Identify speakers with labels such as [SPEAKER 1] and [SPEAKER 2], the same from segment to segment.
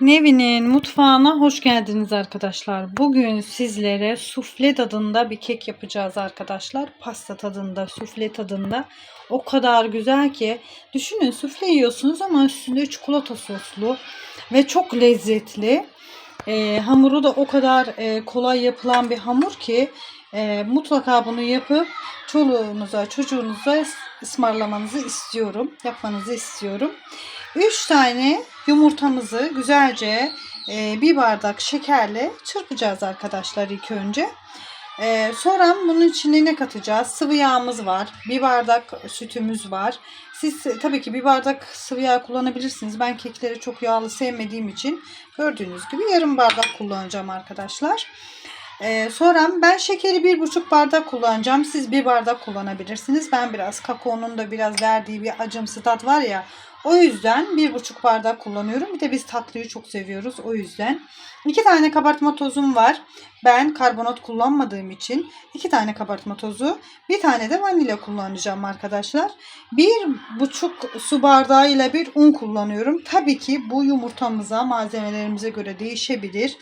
[SPEAKER 1] Nevin'in mutfağına hoş geldiniz arkadaşlar. Bugün sizlere sufle tadında bir kek yapacağız arkadaşlar. Pasta tadında, sufle tadında. O kadar güzel ki düşünün sufle yiyorsunuz ama üstünde çikolata soslu ve çok lezzetli. Ee, hamuru da o kadar e, kolay yapılan bir hamur ki e, mutlaka bunu yapıp çoluğunuza, çocuğunuza ısmarlamanızı istiyorum. Yapmanızı istiyorum. 3 tane yumurtamızı güzelce e, bir bardak şekerle çırpacağız arkadaşlar ilk önce. E, sonra bunun içine ne katacağız? Sıvı yağımız var. Bir bardak sütümüz var. Siz tabii ki bir bardak sıvı yağ kullanabilirsiniz. Ben kekleri çok yağlı sevmediğim için gördüğünüz gibi yarım bardak kullanacağım arkadaşlar. Ee, sonra ben şekeri bir buçuk bardak kullanacağım. Siz bir bardak kullanabilirsiniz. Ben biraz kakaonun da biraz verdiği bir acımsı tat var ya. O yüzden bir buçuk bardak kullanıyorum. Bir de biz tatlıyı çok seviyoruz. O yüzden. iki tane kabartma tozum var. Ben karbonat kullanmadığım için iki tane kabartma tozu. Bir tane de vanilya kullanacağım arkadaşlar. Bir buçuk su bardağı ile bir un kullanıyorum. Tabii ki bu yumurtamıza malzemelerimize göre değişebilir.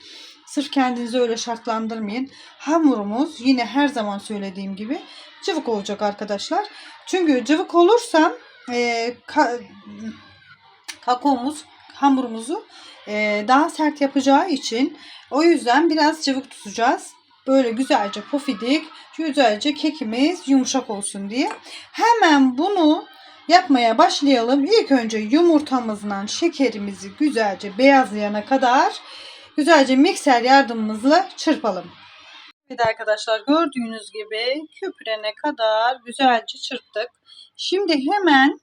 [SPEAKER 1] Sırf kendinizi öyle şartlandırmayın. Hamurumuz yine her zaman söylediğim gibi cıvık olacak arkadaşlar. Çünkü cıvık olursa e, ka, kakaomuz hamurumuzu e, daha sert yapacağı için o yüzden biraz cıvık tutacağız. Böyle güzelce pofidik, güzelce kekimiz yumuşak olsun diye. Hemen bunu yapmaya başlayalım. İlk önce yumurtamızla şekerimizi güzelce beyazlayana kadar güzelce mikser yardımımızla çırpalım. Evet arkadaşlar gördüğünüz gibi köpürene kadar güzelce çırptık. Şimdi hemen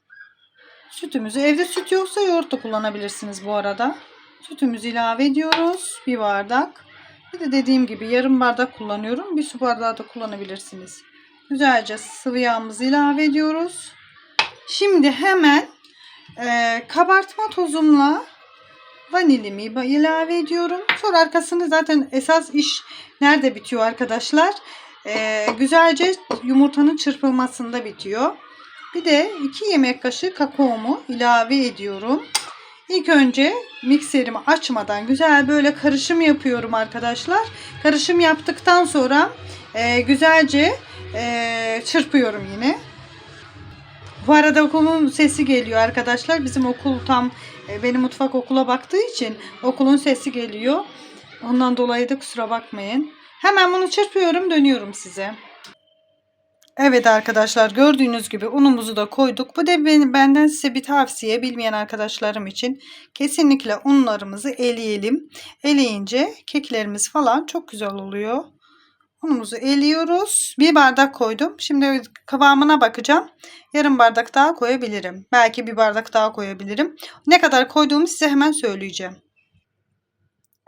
[SPEAKER 1] sütümüzü evde süt yoksa yoğurt da kullanabilirsiniz bu arada. Sütümüzü ilave ediyoruz. Bir bardak. Bir de dediğim gibi yarım bardak kullanıyorum. Bir su bardağı da kullanabilirsiniz. Güzelce sıvı yağımızı ilave ediyoruz. Şimdi hemen e, kabartma tozumla vanilimi ilave ediyorum. Sonra arkasını zaten esas iş nerede bitiyor arkadaşlar? Ee, güzelce yumurtanın çırpılmasında bitiyor. Bir de 2 yemek kaşığı kakaomu ilave ediyorum. İlk önce mikserimi açmadan güzel böyle karışım yapıyorum arkadaşlar. Karışım yaptıktan sonra e, güzelce e, çırpıyorum yine. Bu arada okulun sesi geliyor arkadaşlar. Bizim okul tam e, benim mutfak okula baktığı için okulun sesi geliyor. Ondan dolayı da kusura bakmayın. Hemen bunu çırpıyorum dönüyorum size. Evet arkadaşlar gördüğünüz gibi unumuzu da koyduk. Bu da benim, benden size bir tavsiye bilmeyen arkadaşlarım için. Kesinlikle unlarımızı eleyelim. Eleyince keklerimiz falan çok güzel oluyor. Unumuzu eliyoruz. Bir bardak koydum. Şimdi kıvamına bakacağım. Yarım bardak daha koyabilirim. Belki bir bardak daha koyabilirim. Ne kadar koyduğumu size hemen söyleyeceğim.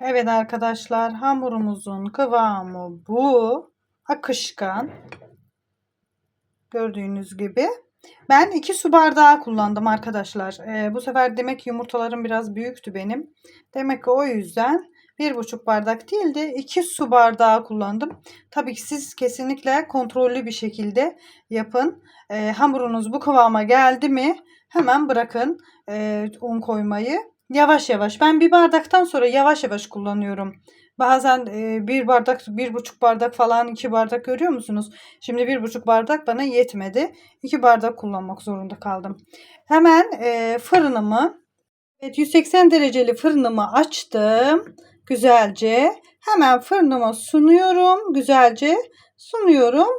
[SPEAKER 1] Evet arkadaşlar hamurumuzun kıvamı bu. Akışkan. Gördüğünüz gibi. Ben 2 su bardağı kullandım arkadaşlar. Ee, bu sefer demek yumurtalarım biraz büyüktü benim. Demek ki o yüzden bir buçuk bardak değil de 2 su bardağı kullandım. Tabii ki siz kesinlikle kontrollü bir şekilde yapın. E, hamurunuz bu kıvama geldi mi hemen bırakın e, un koymayı. Yavaş yavaş. Ben bir bardaktan sonra yavaş yavaş kullanıyorum. Bazen e, bir bardak, bir buçuk bardak falan iki bardak görüyor musunuz? Şimdi bir buçuk bardak bana yetmedi. İki bardak kullanmak zorunda kaldım. Hemen e, fırınımı, evet 180 dereceli fırınımı açtım güzelce. Hemen fırınıma sunuyorum. Güzelce sunuyorum.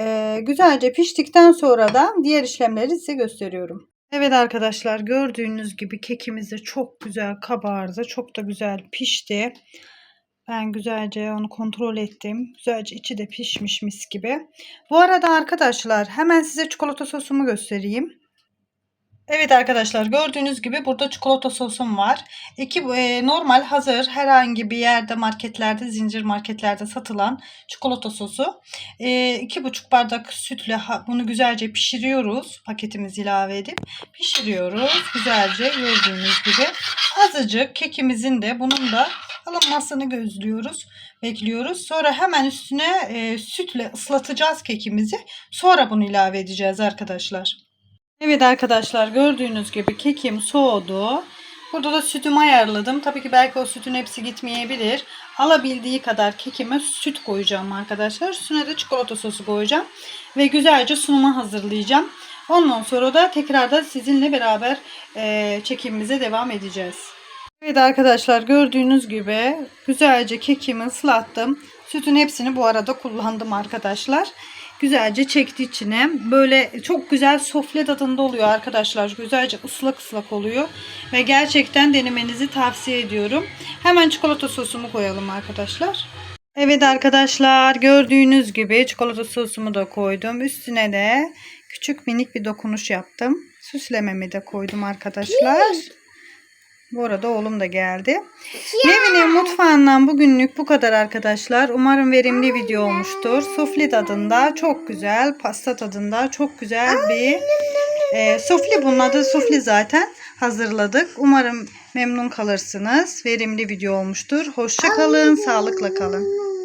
[SPEAKER 1] Ee, güzelce piştikten sonra da diğer işlemleri size gösteriyorum. Evet arkadaşlar gördüğünüz gibi kekimiz de çok güzel kabardı. Çok da güzel pişti. Ben güzelce onu kontrol ettim. Güzelce içi de pişmiş mis gibi. Bu arada arkadaşlar hemen size çikolata sosumu göstereyim. Evet arkadaşlar gördüğünüz gibi burada çikolata sosum var. İki e, normal hazır herhangi bir yerde marketlerde zincir marketlerde satılan çikolata sosu. E, iki buçuk bardak sütle bunu güzelce pişiriyoruz. Paketimizi ilave edip pişiriyoruz. Güzelce gördüğünüz gibi. Azıcık kekimizin de bunun da alınmasını gözlüyoruz. Bekliyoruz. Sonra hemen üstüne e, sütle ıslatacağız kekimizi. Sonra bunu ilave edeceğiz arkadaşlar. Evet arkadaşlar gördüğünüz gibi kekim soğudu. Burada da sütümü ayarladım. Tabii ki belki o sütün hepsi gitmeyebilir. Alabildiği kadar kekime süt koyacağım arkadaşlar. Üstüne de çikolata sosu koyacağım. Ve güzelce sunuma hazırlayacağım. Ondan sonra da tekrardan sizinle beraber eee, çekimimize devam edeceğiz. Evet arkadaşlar gördüğünüz gibi güzelce kekimi ıslattım. Sütün hepsini bu arada kullandım arkadaşlar. Güzelce çekti içine. Böyle çok güzel sofle tadında oluyor arkadaşlar. Güzelce ıslak ıslak oluyor. Ve gerçekten denemenizi tavsiye ediyorum. Hemen çikolata sosumu koyalım arkadaşlar. Evet arkadaşlar gördüğünüz gibi çikolata sosumu da koydum. Üstüne de küçük minik bir dokunuş yaptım. Süslememi de koydum arkadaşlar. Bu arada oğlum da geldi. Nevin'in mutfağından bugünlük bu kadar arkadaşlar. Umarım verimli video olmuştur. Sufle tadında çok güzel, pasta tadında çok güzel bir e, sufle. Bunun adı sufle zaten hazırladık. Umarım memnun kalırsınız. Verimli video olmuştur. Hoşça kalın, sağlıkla kalın.